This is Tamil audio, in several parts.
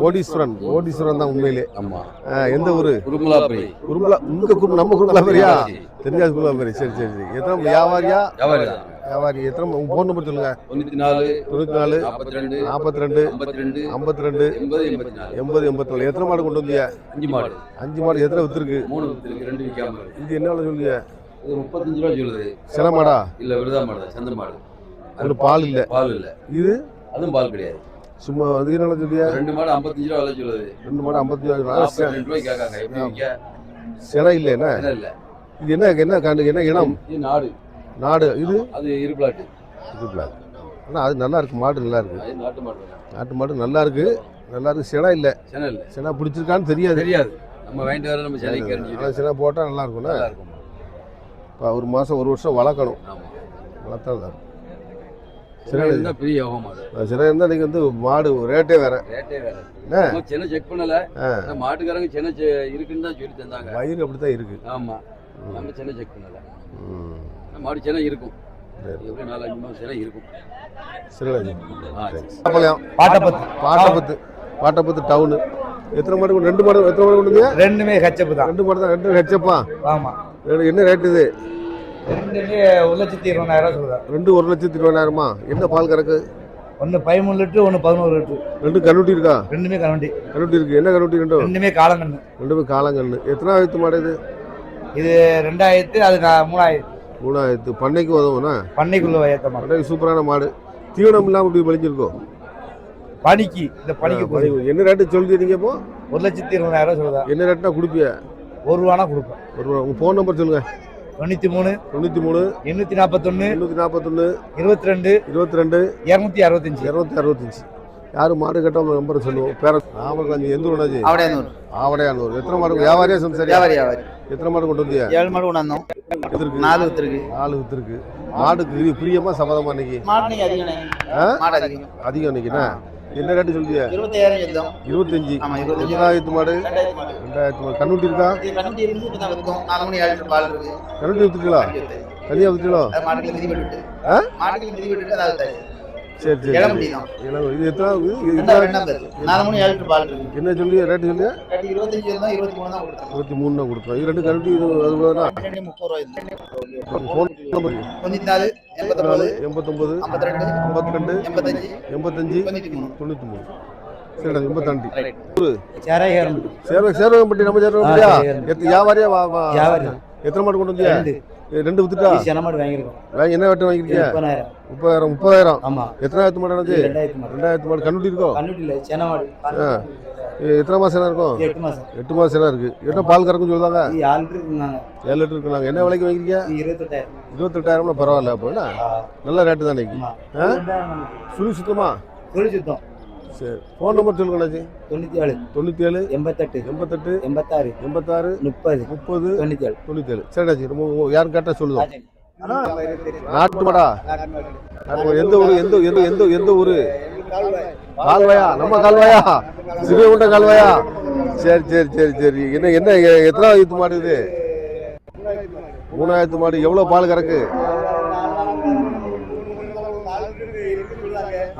கோடீஸ்வரன் கோடீஸ்வரன் தான் உண்மையிலே. ஆமா. எந்த ஊரு? குருமலாபுரி. குருமலா உங்க குரு நம்ம குருமலாபரியா? தென்காசி குருமலாபரி. சரி சரி சரி. எத்தனை வியாபாரியா? வியாபாரி தான் வியாபாரி. எத்தனை உங்க ஃபோன் நம்பர் சொல்லுங்க. தொண்ணூத்தி நாலு தொண்ணூத்தி நாலு நாற்பத்தி ரெண்டு ஐம்பத்தி ரெண்டு எண்பது எண்பத்தி நாலு எத்தனை மாடு கொண்டு வந்தீங்க அஞ்சு மாடு. அஞ்சு மாடு. எத்தனை வித்துருக்கு? மூணு இருக்கு ரெண்டு விற்காம இது என்ன சொல்லுங்க இது முப்பத்தஞ்சு ரூபா சொல்லுது. சில மாடா? இல்ல விருதா மாடு சந்த மாடு. அதுல பால் இல்ல. பால் இல்ல. இது? அதுவும் பால் கிடையாது. சும்மா அது என்ன சொல்லியா ரெண்டு மாடு ஐம்பத்தஞ்சு ரூபா விலை சொல்லுது. ரெண்டு மாடு ஐம்பத்தி அஞ்சு ரூபா. ரெண்டு ரூபாய் கேட்காங்க. சிலை இல்ல என்ன? இல்ல. இது என்ன என்ன கண்டு என்ன இனம்? இது நாடு. நாடு. இது? அது இருப்பிலாட்டு இது black. ஆனா அது நல்லா இருக்கு. மாடு நல்லா இருக்கு. நாட்டு மாடு தான். நாட்டு மாடு நல்லா இருக்கு. நல்லா இருக்கு. சினை இல்ல. சென்னை இல்ல. சினை பிடிச்சிருக்கான்னு தெரியாது. தெரியாது. நம்ம வாங்கிட்டு வர நம்ம சென்னைக்கு ஆனா அறிஞ்சு சினை போட்டா நல்லா இருக்கும்ல? இப்போ ஒரு மாசம் ஒரு வருஷம் வளர்க்கணும். வளர்த்தா நல்லா இருக்கும் சின்ன இருந்தா பெரிய யோகம் மாடு அது சினை இருந்தா நீங்க வந்து மாடு ரேட்டே வேற. ரேட்டே வேற. சென்னை செக் பண்ணல. மாட்டுக்காரங்க சென்னை செ- இருக்குன்னு தான் சொல்லி தந்தாங்க வயிறு அப்படித்தான் இருக்கு. ஆமா. நம்ம சென்னை செக் பண்ணல. மாடு சென்னை இருக்கும். பாட்டப்பத்து பாட்டப்பத்து. பாட்டப்பத்து டவுனு எத்தனை மாடு கொண்டு- ரெண்டு மாடு எத்தனை மாடு கொண்டு? ரெண்டுமே ஹெச்சப்பு தான். ரெண்டு மாடு தான் ரெண்டு ஹெச்சப்பா ஆமா. என்ன ரேட் இது? ரெண்டுமே ஒரு லட்சத்தி இருபதாயிரம் சொல்றேன் ரெண்டு ஒரு லட்சத்தி இருபதாயிரமா? என்ன பால் கறக்கு? ஒன்று பதிமூணு லிட்டரு ஒன்று பதினோரு லிட்டரு. ரெண்டு கண்ணுட்டி இருக்கா? ரெண்டுமே கரண்டி. கண்ணுட்டி இருக்கு. என்ன கண்ணுட்டி ரெண்டும்? ரெண்டுமே காலங்கண்ணு. ரெண்டுமே காலங்கண்ணு. எத்தனாயிரத்து மாடு இது? இது ரெண்டாயிரத்து அது மூணாயிரத்து. மூணாயிரத்து. பண்ணைக்கு உதவுனா? பண்ணைக்குள்ள ஏற்ற பண்ணைக்கு சூப்பரான மாடு. தீவனம் இல்லாமல் இப்படி பழிஞ்சிருக்கோம் பனிக்கு இந்த பனிக்கு. என்ன ரேட்டு சொல்லிட்டீங்க இப்போ? ஒரு லட்சத்தி இருபதாயிரம் சொல்லுதா. என்ன ரேட்னா கொடுப்பிய? ஒரு ரூபானா கொடுப்பேன். ஒரு உங்கள் ஃபோன் நம்பர் சொல்லுங்க. தொண்ணூற்றி மூணு தொண்ணூற்றி மூணு எண்ணூற்றி நாற்பத்தொன்று எண்ணூற்றி நாற்பத்தொன்று இருபத்தி ரெண்டு இருபத்தி ரெண்டு இரநூத்தி அறுபத்தஞ்சு. இரநூத்தி அறுபத்தஞ்சு. யார் மாடு கேட்டவங்க நம்பரை சொல்லுவோம். பேர ஆவரக்காஞ்சி எந்த அவடையானூர் ஆவடையானூர் எத்தனை மாடு வியாபாரியா சம்சாரியா? வியாபாரி வியாபாரி. எத்தனை மாடு கொண்டு வந்தியா? ஏழு மாடு கொண்டாந்தோம் இருக்கு நாலு வித்துருக்கு. நாலு வித்துருக்கு. மாடுக்கு பிரியமா சம்மதமா இன்னைக்கு? மாடு அதிகம். அதிகம் இன்னைக்குண்ணா? என்ன ரேட்டு சொல்லியா இருபத்தாயிரம் சொல்லுவோம் இருபத்தஞ்சு. ஆமா இருபத்தஞ்சு. எத்தனாயிரத்து மாடு? ரெண்டாயிரத்து மாடு. கண்ணுட்டி இருக்கா? கண்ணுட்டி நாலு மணி ஏழு லிட்டர் பால் இருக்கு. கண்ணுட்டி வித்துக்கலாம் தனியாக வித்துக்கலாம் மாட்டுக்கு மிதி விட்டுட்டு ஆ? மாட்டுக்கு மிதி விட்டுட்டு அதாவது. சரி சரி இளம் சரி. முடி தான் இளம் இது ரெண்டாவது நாலு மணி ஏழு பால் இருக்கு. என்ன சொல்லி ரேட்டு இருபத்தஞ்சு இருந்தால் இருபத்தி மூணு தான் கொடுத்தோம் இருபத்தி மூணு தான் கொடுத்தோம் இது ரெண்டு கண்ணுட்டி இது முப்பது ரூபாய். ஃபோன் நம்பர் நாலு எண்பத்தொம்பது எண்பத்தொம்பது ஐம்பத்தி ரெண்டு ஐம்பத்தி ரெண்டு எண்பத்தஞ்சு எண்பத்தஞ்சு தொண்ணூத்தி மூணு. தொண்ணூற்றி மூணு. சரிடா எண்பத்தாண்டி. சேராயிரம் சேர சேரவம்பட்டி நம்ம சேரவம்பட்டியா எத்தனை வியாபாரியா வா வா வியாபாரி. எத்தனை மாடு கொண்டு வந்தியா? ரெண்டு. வித்துட்டா? செனமாடு வாங்கியிருக்கோம். வாங்கி என்ன வெட்டு வாங்கிருக்கீங்க முப்பதாயிரம். முப்பதாயிரம் முப்பதாயிரம். ஆமா. எத்தனாயிரத்து மாடு ஆனது? ரெண்டாயிரத்து மாடு. மாடு. கண்ணுட்டி இருக்கோ? கண்ணுட்டி இல்லை செனமாடு ஆ. ஏ, எத்தனை மாசம் இருக்கும்? எட்டு மாசம். எட்டு மாசம் இருக்கு. என்ன பால் கறக்குன்னு சொல்லுவாங்க ஏழு லிட்டர் நாங்கள் என்ன விலைக்கு வாங்கிருக்கீங்க இருபத்தெட்டாயிரம். இருபத்தெட்டாயிரம்னா பரவாயில்ல அப்போ என்ன? நல்ல ரேட்டு தான் இன்னைக்கு? சுழி சுத்தமா? தொழில் சுத்தம். சரி. ஃபோன் நம்பர் சொல்லுங்க அண்ணாச்சி தொண்ணூற்றி ஏழு தொண்ணூற்றி ஏழு எண்பத்தெட்டு. எண்பத்தெட்டு. எண்பத்தாறு. எண்பத்தாறு. முப்பது. முப்பது. தொண்ணூற்றி ஏழு தொண்ணூற்றி ஏழு சரிடாச்சி ரொம்ப யாரும் கேட்டால் சொல்லுவோம் நாட்டு மாடா. எந்த ஊரு எந்த எந்த எந்த எந்த ஊரு? கால்வாயா. நம்ம கால்வாயா. சிறுகுண்ட கால்வாயா. சரி சரி சரி சரி. என்ன என்ன எத்தனாவது மாடு இது? மூணாயிரத்து மாடு. எவ்வளவு பால் கறக்கு?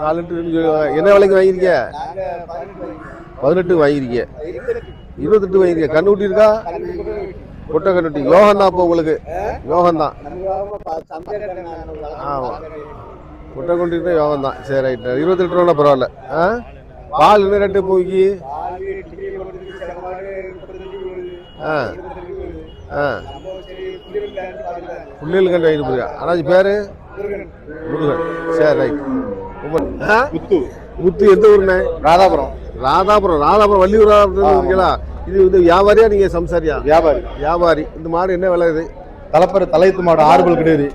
நாலு லிட்டர் என்ன விலைக்கு வாங்கியிருக்கீங்க பதினெட்டு வாங்கியிருக்கீங்க இருபத்தெட்டு வாங்கியிருக்கீங்க கண்ணுட்டி இருக்கா? கொட்டை கண்ணுட்டி யோகம் தான் அப்போ உங்களுக்கு. யோகம் தான். ஆமாம் கொட்டை கொண்டு யோகம் தான். சரி ரைட்டு இருபத்தி லிட்டர் ரூபா பரவாயில்ல. ஆ? பால் என்ன ரேட்டு போய்க்கு ஆ. ஆ. புள்ளியல் கண்டு போயிருக்கா ஆனால் பேர்? முருகன். சரி ரைட். முத்து. முத்து எந்த ஊருண்ணே? ராதாபுரம். ராதாபுரம் ராதாபுரம் வள்ளியூரா இருக்கீங்களா? இது வந்து வியாபாரியா நீங்க சம்சாரியா? வியாபாரி. வியாபாரி. இந்த மாடு என்ன விலை இது? தலைப்பர் தலையத்து மாடு ஆறுபல் கிடையாது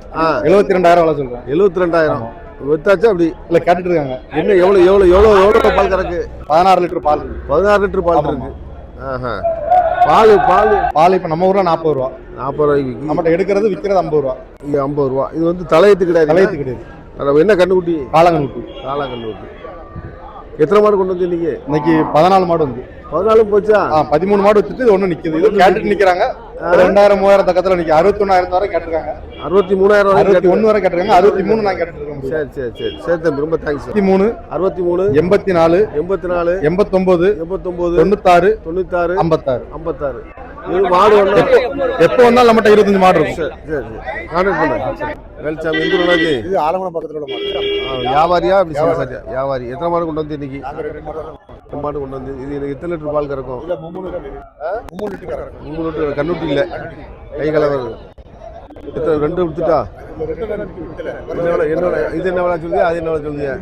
எழுபத்தி ரெண்டாயிரம் விலை சொல்றேன். எழுபத்தி ரெண்டாயிரம் வித்தாச்சா அப்படி? இல்ல கேட்டுட்டு இருக்காங்க என்ன எவ்வளோ எவ்வளோ எவ்வளோ எவ்வளோ பால் கறக்கு? பதினாறு லிட்டர் பால். பதினாறு லிட்டர் பால் இருக்கு. பால் பால். பால் இப்ப நம்ம ஊர்ல நாற்பது ரூபா. நாற்பது ரூபாய்க்கு. நம்மகிட்ட எடுக்கிறது விற்கிறது ஐம்பது ரூபா. இங்க ஐம்பது ரூபா. இது வந்து தலையத்து கிடையாது தலையத்து கிடையாது. என்ன கண்ணுக்குட்டி? காலங்கன் ஊட்டி காளா கண்ணுக்குட்டி எத்தனை மாடு கொண்டு வந்து இன்னைக்கு? இன்னைக்கு பதினாலு மாடு வந்து. பதினாலும் போச்சா? ஆ பதிமூணு மாடு வச்சுட்டு இது ஒண்ணு நிக்குது. இது கேட்டுட்டு நிக்கிறாங்க. ரெண்டாயிரம் மூவாயிரம் பக்கத்துல நிக்க. அறுபத்தி ஒன்னாயிரத்து வரை கேட்டிருக்காங்க. அறுபத்தி மூணாயிரம் அறுபத்தி ஒண்ணு வரை கேட்டிருக்காங்க. அறுபத்தி மூணு நான் கேட்டுட்டு இருக்கேன் சரி சரி சரி. சரி தம்பி ரொம்ப தேங்க்ஸ் அறுபத்தி மூணு அறுபத்தி மூணு எண்பத்தி நாலு எண்பத்தி நாலு எண்பத்தொன்பது எண்பத்தொம்போது தொண்ணூத்தாறு தொண்ணூத்தாறு ஐம்பத்தாறு. ஐம்பத்தாறு. இது மாடு ஒன்று எப்போ வந்தாலும் நம்மகிட்ட இருபத்தஞ்சு மாடு இருக்கும். சரி சரி சரி. கான்டாக்ட் பண்ணு வேல்சாமி எந்த ஊர்லாஜி இது ஆலங்குளம் பக்கத்துல உள்ள மாடு. வியாபாரியா? அப்படி சரி வியாபாரி. எத்தனை மாடு கொண்டு வந்து இன்னைக்கு? மாடு கொண்டு வந்து இது எனக்கு எத்தனை லிட்டர் பால் கறக்கும்? மூணு லிட்டர் கண்ணுட்டி இல்லை. கை கலவர் எத்தனை ரெண்டு வித்துட்டா என்னோட இது என்ன வேலை சொல்லுங்க அது என்ன விலை சொல்லுங்க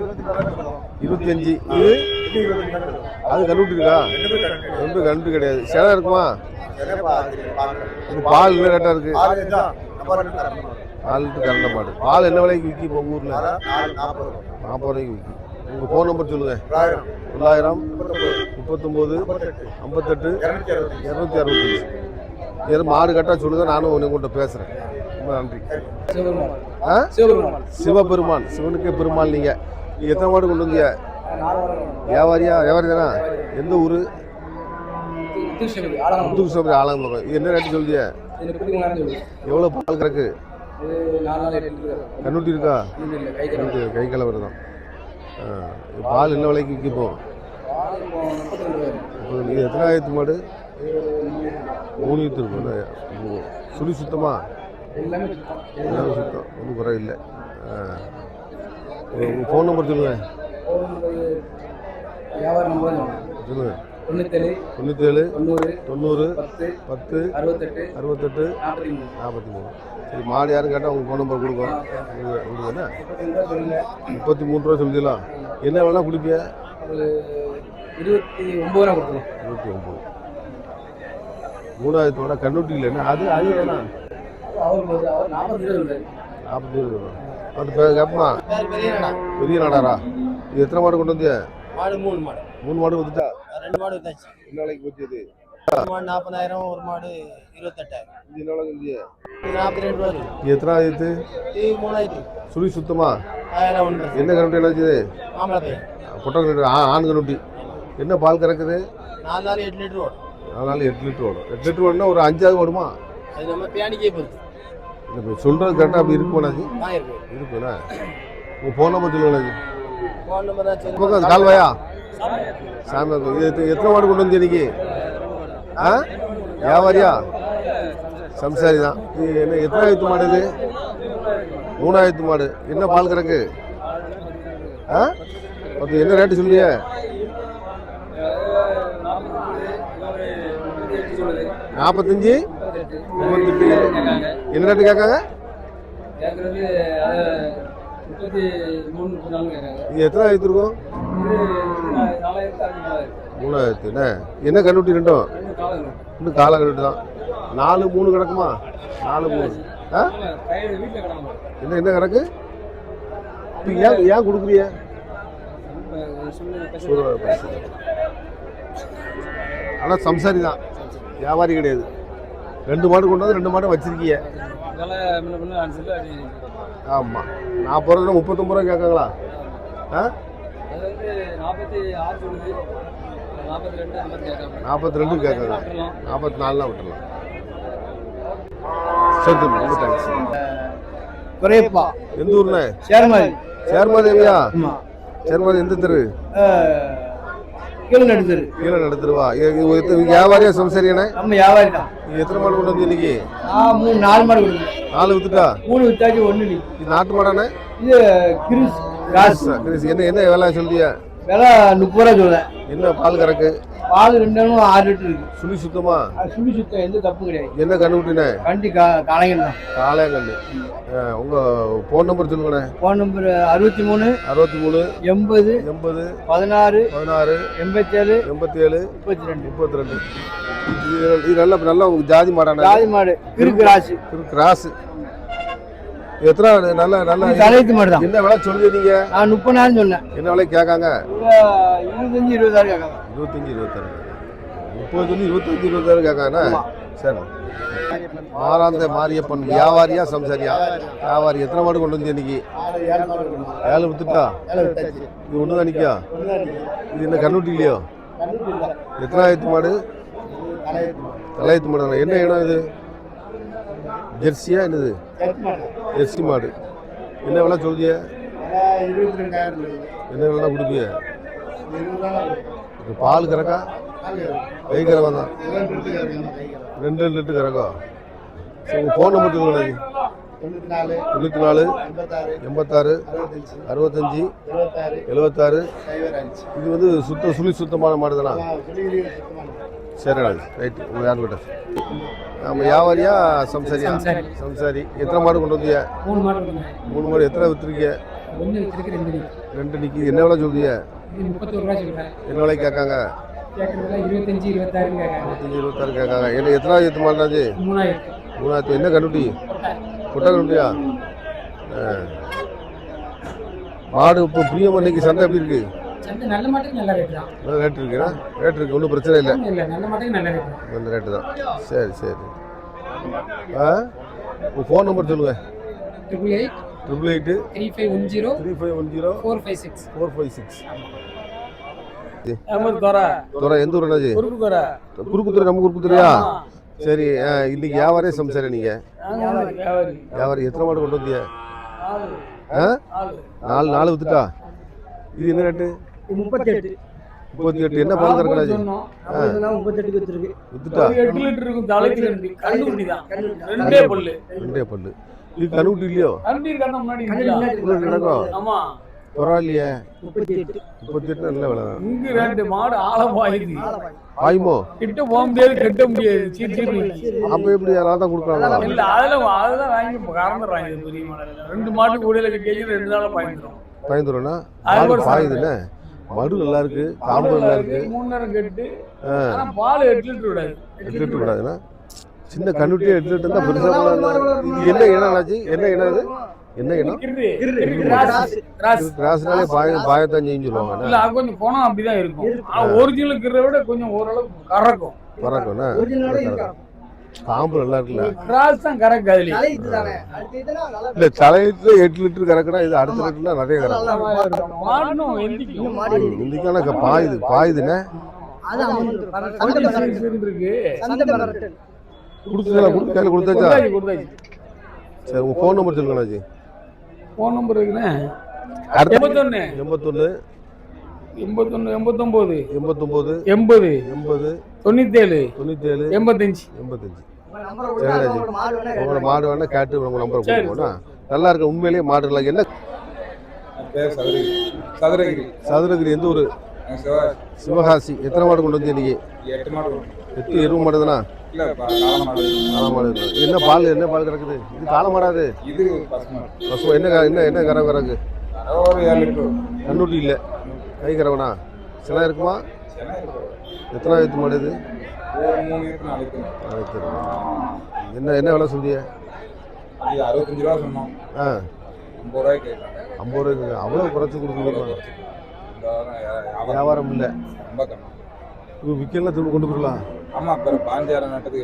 இருபத்தி அஞ்சு இது? அது கண்ணுட்டி இருக்கா? ரெண்டு கண்டு கிடையாது. சேலம் இருக்குமா? இது பால் என்ன ரேட்டா இருக்கு. நாலு லிட்டர் கறந்த மாடு பால் என்ன விலைக்கு விற்கி இப்போ ஊரில் ஊர்ல? நாற்பது ரூபாய்க்கு விற்கி உங்க ஃபோன் நம்பர் சொல்லுங்க. தொள்ளாயிரம் முப்பத்தொம்போது ஐம்பத்தெட்டு இரநூத்தி அறுபத்தஞ்சு. எதுவும் மாடு கட்டா சொல்லுங்க நானும் உங்கள்கிட்ட பேசுறேன். நன்றி. ஆ? சிவபெருமான். சிவனுக்கே பெருமாள் நீங்க. நீங்க எத்தனை மாடு கொண்டு வந்தீங்க? வியாபாரியா? வியாபாரி தானா எந்த ஊரு? முத்துக்குசாமி ஆலங்குளம் இது என்ன ரேட்டு சொல்லுதிய? எவ்வளோ பால் கறக்கு? கண்ணுட்டி இருக்கா? கை கலவர் தான். பால் என்ன விலைக்கு விற்கிப்போம் இது எத்தனாயிரத்து மாடு? மூணு இருக்கும் சுழி சுத்தமா? எல்லாமே சுத்தம். ஒன்றும் குறை இல்லை. உங்கள் ஃபோன் நம்பர் சொல்லுங்கள் வியாபார நம்பர் சொல்லுங்கள் தொண்ணூத்தேழு தொண்ணூறு தொண்ணூறு பத்து பத்து அறுபத்தெட்டு அறுபத்தெட்டு நாற்பத்தி மூணு நாற்பத்தி மூணு சரி மாடு யாரும் கேட்டால் உங்கள் ஃபோன் நம்பர் கொடுக்கும் உங்களுக்கு என்ன? முப்பத்தி மூணு ரூபா சொல்லிடலாம். என்ன வேணால் குடிப்பிய? இருபத்தி ஒம்பது ரூபா கொடுத்துருவோம். இருபத்தி ஒம்பது. மூணாயிரத்தோட கண்ணுட்டி இல்லைன்னா அது அது வேணாம். நாற்பத்தி ஏழு பேர். பெரிய நடா பெரிய நாடாரா? இது எத்தனை மாடு கொண்டு வந்தியா? மாடு மூணு மாடு. மூணு மாடு வந்துட்டா ரெண்டு மாடு வித்தாச்சு என்ன விலைக்கு போச்சு இது? மாடு நாற்பதாயிரம் ஒரு மாடு இருபத்தெட்டாயிரம். இது என்ன விலை சொல்லிய இது நாற்பத்தி ரெண்டு ரூபா எத்தனை ஆயிரத்து மூணாயிரத்து சுழி சுத்தமா? என்ன என்னாச்சு மாம்பழ பையன் பொட்டை கண்ணுட்டி ஆ ஆண் கண்ணுட்டி என்ன பால் கறக்குது? நாலு நாள் எட்டு லிட்டர் ஓடும். அதனால எட்டு லிட்டர் ஓடும். எட்டு லிட்டர் ஓடுனா ஒரு அஞ்சாவது ஓடுமா? அது நம்ம பேணிக்கே பொறுத்து. இல்லை சொல்கிறது கரெக்டாக அப்படி இருக்குமாண்ணாச்சு தான் இருக்கு. இருக்குண்ணா உங்கள் ஃபோன் நம்பர் சொல்லுங்கண்ணாச்சு ஃபோன் நம்பர் கால்வாயா? சாமி எத்தனை மாடு கொண்டு வந்து இன்னைக்கு? ஆ? வியாபாரியா? சம்சாரி தான். இது என்ன எத்தனாயிரத்து மாடு இது? மூணாயிரத்து மாடு. என்ன பால் கறக்கு? ஆ? அது என்ன ரேட்டு சொல்லிய நாற்பத்தஞ்சு முப்பத்தெட்டு. என்ன ரேட்டு கேட்காங்க? இது எத்தனை ஆயிரத்து இருக்கும்? இது நாலாயிரத்து அறுநூறு. மூணாயிரத்து என்ன? என்ன கண்ணுட்டி ரெண்டும்? இன்னும் காலை கண்ணுட்டி. தான். நாலு மூணு கிடக்குமா? நாலு மூணு. ஆ? என்ன என்ன கணக்கு இப்போ ஏன் ஏன் கொடுக்குறிய ஆனால் சம்சாரி தான். வியாபாரி கிடையாது. ரெண்டு மாடு கொண்டு வந்து ரெண்டு மாடு வச்சிருக்கீங்க. ஆமாம் நாற்பது ரூபா முப்பத்தொம்பது ரூபா கேட்காங்களா ஆ? நாற்பத்தி ஆறு சொல்லுது. நாற்பத்தி ரெண்டு நாலுலாம் விட்டுலாம் சரி ரொம்ப தேங்க்ஸ் குறையப்பா. எந்த ஊர்ண்ணே? சேர்மாதி. சேர்மாதேவியா ஆமா. சேர்மாதி எந்த தெரு? கீழே நடுத்தரு கீழே நடத்துருவா வியாபாரியா சம்சாரியானே? நம்ம வியாபாரி தான் எத்தனை மாடு கொண்டு வந்து இன்னைக்கு? மூணு நாலு மாடு கொடுக்குறேன் நாலு வித்துட்டா? மூணு வித்தாச்சு ஒன்று இது நாட்டு மாடானே? இது கிரிஸ் கிறிஸ், என்ன என்ன விலை சொல்லியா விலை முப்பது ரூபா சொல்லுவேன் என்ன பால் கறக்கு? பால் ரெண்டும் ஆறு லிட்டர் இருக்கு. சுழி சுத்தமா? சுழி சுத்தம் எந்த தப்பும் கிடையாது. என்ன கண்ணு விட்டுனே? வண்டி கா கலைஞர் தான். காளையா கண்ணு ஆ, உங்க ஃபோன் நம்பர் சொல்லுங்கண்ணே. ஃபோன் நம்பர் அறுபத்தி மூணு அறுபத்தி மூணு எண்பது எண்பது பதினாறு பதினாறு எண்பத்தேழு எண்பத்தி ஏழு முப்பத்தி ரெண்டு முப்பத்தி ரெண்டு இது நல்ல நல்ல ஜாதி மாடானே ஜாதி மாடு கிருக்கு ராசி. கிராஸ் எத்தனை நல்ல நல்ல தலையத்து மாடு தான். என்ன விலை சொல்லுங்க நீங்க நான் முப்பதாயிரம் சொன்னேன். என்ன விலை கேட்காங்க? இருபத்தஞ்சு இருபதாயிரம் கேட்காங்க. இருபத்தஞ்சி இருபத்தாறு முப்பது சொல்லி இருபத்தஞ்சி இருபத்தாறு கேட்காங்கண்ணா. சரி. மாறாந்த மாரியப்பன் வியாபாரியா சம்சாரியா? வியாபாரி எத்தனை மாடு கொண்டு வந்து இன்னைக்கு? ஏழு வித்துட்டா இது ஒன்று தான் நிற்கா இது என்ன கண்ணுட்டி இல்லையோ? எத்தனாயிரத்து மாடு? தலையத்து மாடு. என்ன இடம் இது? ஜெர்சியா என்னது? ஜெர்சி மாடு. என்ன விலை சொல்றிய என்ன விலை கொடுப்பிய? பால் கறக்கா? கை கறவை தான் ரெண்டு ரெண்டு லிட்டர் கறக்கா? சரி உங்கள் ஃபோன் நம்பர் சொல்லுங்க தொண்ணூற்றி நாலு எண்பத்தாறு அறுபத்தஞ்சி எழுபத்தாறு. இது வந்து சுத்த சுழி சுத்தமான மாடு தானா உங்கள் யார் கிட்ட நம்ம வியாபாரியா சம்சாரியா? சம்சாரி. எத்தனை மாடு கொண்டு வந்தீங்க? மூணு மாடு இருக்குங்க மூணு மாடு எத்தனை ஒன்று வச்சிருக்கு ரெண்டு. ரெண்டு நிற்கி என்ன விலை முப்பத்தோரு ரூபா சொல்கிறேன் என்ன விலை கேட்காங்க? இருபத்தஞ்சி இருபத்தஞ்சி இருபத்தாறு கேட்காங்க. என்ன எத்தனாவது எத்து மாடுனாச்சு மூணாயிரத்து. மூணாயிரத்து. என்ன கண்டுட்டி கொட்டை. கண்டுட்டியா ஆ. மாடு இப்போ பிரியம் இன்னைக்கு சண்டை எப்படி இருக்கு? சந்தை நல்ல மாட்டுக்கு நல்ல ரேட்டு தான். நல்லா ரேட் இருக்குண்ணா ரேட் இருக்கு ஒன்றும் பிரச்சனை இல்லை. இல்லை நல்ல மாட்டுக்கு நல்ல தான். அந்த ரேட்டு தான். சரி சரி. ஆ? உங்கள் ஃபோன் நம்பர் சொல்லுங்கள் triple eight triple eight three five one zero three five one zero four five six four five six எந்த ஊர் தோற குறுக்குத்துறை நம்ம குறுக்குத்துறையா? சரி ஆ, இன்னைக்கு வியாபாரே சம்சாரி நீங்கள் வியாபாரி. எத்தனை மாடு கொண்டு வந்தீங்க ஆ? நாலு நாலு வித்துட்டா? இது என்ன ரேட்டு முப்பத்தெட்டு. முப்பத்தி எட்டு என்ன பால் கறக்கடாச்சு முப்பத்தெட்டுக்கு வச்சிருக்கு. வித்துட்டா? எட்டு லிட்டர் இருக்கும் தலைக்கு ரெண்டு கண்ணுக்குட்டி தான். ரெண்டே பல்லு. ரெண்டே பல்லு. இது கணுக்குட்டி இல்லையோ? கண்டி கண்ண முன்னாடி இருந்துச்சா? இவ்வளோ நடக்கும் ஆமா பரவாயில்லையே முப்பத்தி எட்டு முப்பத்தி எட்டு நல்ல விலை தான். இங்க ரெண்டு மாடு ஆழம் பாயுது ஆயுமோ? கிட்ட போக முடியாது. கட்ட முடியாது. அப்போ எப்படி? யாராவது தான் கொடுக்குறாங்களா? இல்ல அதெல்லாம் அதெல்லாம் வாங்கி கறந்துடுறாங்க பெரிய மாடு ரெண்டு மாட்டு கூடையில கட்டி ரெண்டு நாளா பாய்ந்துடும் பயந்துரும்னா? அது மாடு நல்லா இருக்கு காம்பு நல்லா இருக்கு. மூணு நேரம் கட்டு பால் எட்டு லிட்டர் விடாது எட்டு லிட்டர் கூடாதுண்ணா சின்ன கண்ணுட்டியே எட்டு லிட்டர் தான் பெருசாக என்ன இனம் ஆச்சு? என்ன இனம் இது என்ன இனம். கிராஸ்னாலே பாய பாயத்தான் செஞ்சு சொல்லுவாங்க. இல்ல அது கொஞ்சம் குணம் அப்படிதான் இருக்கும். ஆனா ஒரிஜினல் கிரை விட கொஞ்சம் ஓரளவுக்கு கறக்கும். பறக்கும்ண்ணா காம்பு நல்லா இருக்குல்ல. கிராஸ் தான் கறக்கு அதுலயே. இல்ல தலையில எட்டு லிட்டர் கறக்குனா இது அடுத்த லிட்டர்ல நிறைய எந்திக்கும் இன்னைக்கான பாயுது பாயுதுண்ணே கொடுத்துச்சா கொடுத்து கையில் கொடுத்தாச்சா சரி உங்க ஃபோன் நம்பர் சொல்லுங்கண்ணாச்சி ஃபோன் நம்பர் இருக்குண்ணே அடுத்த எண்பத்தொன்னு. எண்பத்தொன்று எண்பத்தொன்னு எண்பத்தொம்போது. எண்பத்தொம்போது. எண்பது. எண்பது. தொண்ணூத்தேழு. தொண்ணூற்றி ஏழு எண்பத்தஞ்சு. எண்பத்தஞ்சு சரி உங்களோட மாடு வேணா கேட்டு உங்க நம்பர் கொடுப்போம்னா நல்லா இருக்கு. உண்மையிலேயே மாடு நல்லா என்ன? பேர் சதுரகிரி. சதுரகிரி. சதுரகிரி எந்த ஊர்? சிவ- சிவகாசி. எத்தனை மாடு கொண்டு வந்து இன்னைக்கு? எட்டு மாடு எட்டு எருவு மாடு தானா? இல்ல ப- காளை மாடு. காளை மாடு. இருக்கு. என்ன பால் என்ன பால் கிடக்குது இது காளை மாடாது இது என்ன க- என்ன என்ன கறவை கறக்கு கண்ணூட்டி இல்லை. கை கறவனா சில இருக்குமா. எத்தனை ஆயிரத்து மாடு இது? ஒரு மூணு லிட்டர் நாலு லிட்டர் ஆயிரத்து என்ன என்ன விலை சொல்லிய அறுபத்தஞ்சு ரூபா சொன்னோம் ஆ. ஐம்பது ரூபாய்க்கு. ஐம்பது ரூபாய்க்கு அவ்வளோ குறைச்சி யா- வியாபாரம் இல்லை. ரொம்ப கம்மி. விற்கலாம் திரும்ப கொண்டு போயிடலாம். ஆமா அப்புறம் பாஞ்சாயிரம் நாட்டுக்கு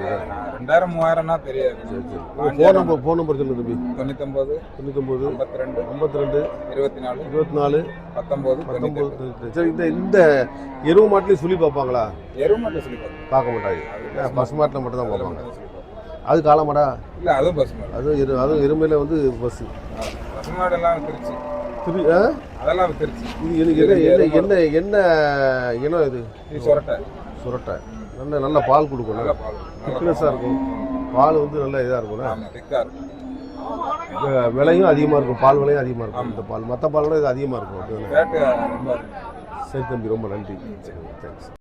நான் ரெண்டாயிரம் மூவாயிரம்னா தெரியாது. ஃபோன் நம்பர் ஃபோன் நம்பர் சொல்லுங்க தம்பி. தொண்ணூத்தொன்பது தொண்ணூத்தொம்பது ஐம்பத்தி ரெண்டு ஐம்பத்தி ரெண்டு இருபத்தி நாலு இருபத்தி நாலு பத்தொம்பது தொண்ணூத்தி சரி இந்த இந்த எருவு மாட்டிலையும் சொல்லி பார்ப்பாங்களா? எருவு மட்டும் சொல்லி. பார்க்க மாட்டாங்க. பஸ் மாட்டில் மட்டும் தான் பார்ப்பாங்க. சொல்லி. அது காலமாடா இல்ல அதுவும் பசு மாடு. அதுவும் எரு அதுவும் எருமையில் வந்து பஸ்ஸு பசு மாடெல்லாம் வித்துருச்சு. திரு அதெல்லாம் வித்துருச்சு. இது எனக்கு என்ன என்ன என்ன என்ன இனம் இது? இது சொரட்டை. சுரட்டை. நல்ல நல்ல பால் கொடுக்கும். நல்ல பால். நல்ல திக்னஸாக இருக்கும். பால் வந்து நல்ல இதாக இருக்கும். விலையும் அதிகமாக இருக்கும். பால் விலையும் அதிகமாக இருக்கும். இந்த பால். மற்ற பாலோட இது அதிகமாக இருக்கும். சரி தம்பி ரொம்ப நன்றி. சரி தேங்க்ஸ்